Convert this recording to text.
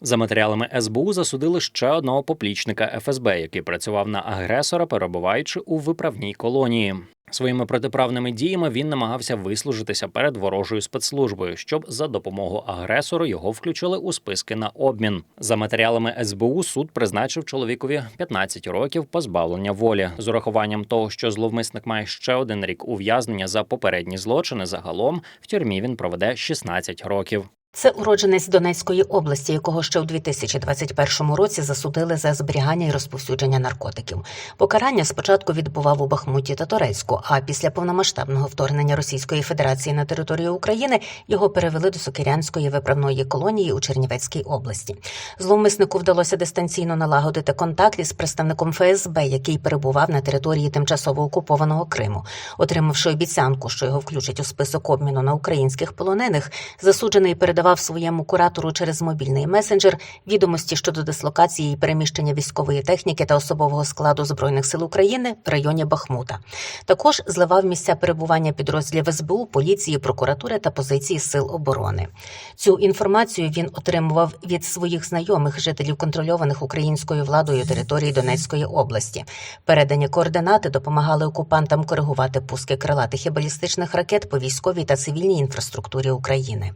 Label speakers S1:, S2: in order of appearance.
S1: За матеріалами СБУ засудили ще одного поплічника ФСБ, який працював на агресора, перебуваючи у виправній колонії. Своїми протиправними діями він намагався вислужитися перед ворожою спецслужбою, щоб за допомогою агресору його включили у списки на обмін. За матеріалами СБУ суд призначив чоловікові 15 років позбавлення волі з урахуванням того, що зловмисник має ще один рік ув'язнення за попередні злочини. Загалом в тюрмі він проведе 16 років.
S2: Це уродженець Донецької області, якого ще у 2021 році засудили за зберігання і розповсюдження наркотиків. Покарання спочатку відбував у Бахмуті та Торецьку, а після повномасштабного вторгнення Російської Федерації на територію України його перевели до Сокирянської виправної колонії у Чернівецькій області. Зловмиснику вдалося дистанційно налагодити контакт із представником ФСБ, який перебував на території тимчасово окупованого Криму. Отримавши обіцянку, що його включать у список обміну на українських полонених, засуджений передавав своєму куратору через мобільний месенджер відомості щодо дислокації і переміщення військової техніки та особового складу збройних сил України в районі Бахмута. Також зливав місця перебування підрозділів СБУ, поліції, прокуратури та позиції сил оборони. Цю інформацію він отримував від своїх знайомих жителів контрольованих українською владою території Донецької області. Передані координати допомагали окупантам коригувати пуски крилатих і балістичних ракет по військовій та цивільній інфраструктурі України.